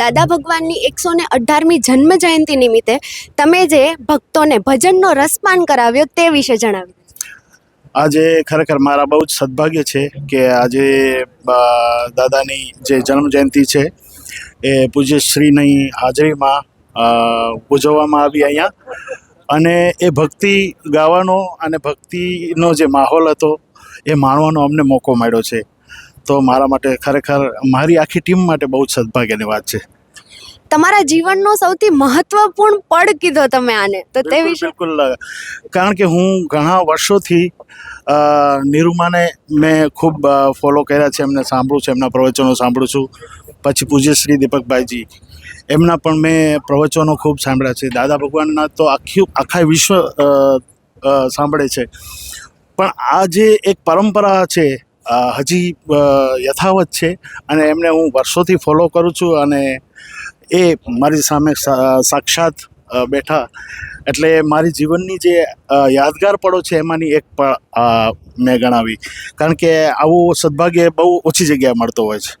દાદા ભગવાનની એકસો ને અઢારમી જન્મ જયંતિ નિમિત્તે તમે જે ભક્તોને ભજનનો રસપાન કરાવ્યો તે વિશે જણાવ્યું આજે ખરેખર મારા બહુ જ સદભાગ્ય છે કે આજે દાદાની જે જન્મ જયંતિ છે એ પૂજ્ય શ્રીની હાજરીમાં ઉજવવામાં આવી અહીંયા. અને એ ભક્તિ ગાવાનો અને ભક્તિનો જે માહોલ હતો એ માણવાનો અમને મોકો મળ્યો છે. તો મારા માટે ખરેખર મારી આખી ટીમ માટે બહુ જ સદભાગ્યની વાત છે. તમારા જીવનનો સૌથી મહત્વપૂર્ણ પડ કીધો તમે આને તો તે વિશે બિલકુલ. કારણ કે હું ઘણા વર્ષોથી નિરૂમાને મેં ખૂબ ફોલો કર્યા છે એમને સાંભળું છું એમના પ્રવચનો સાંભળું છું. પછી પૂજ્ય શ્રી દીપકભાઈજી એમના પણ મેં પ્રવચનો ખૂબ સાંભળ્યા છે. દાદા ભગવાનના તો આખી આખા વિશ્વ સાંભળે છે. પણ આ જે એક પરંપરા છે હજી યથાવત છે અને એમને હું વર્ષોથી ફોલો કરું છું અને એ મારી સામે સાક્ષાત બેઠા. એટલે મારી જીવનની જે યાદગાર પળો છે એમાંની એક પળ મેં ગણાવી. કારણ કે આવું સદભાગ્ય બહુ ઓછી જગ્યાએ મળતો હોય છે.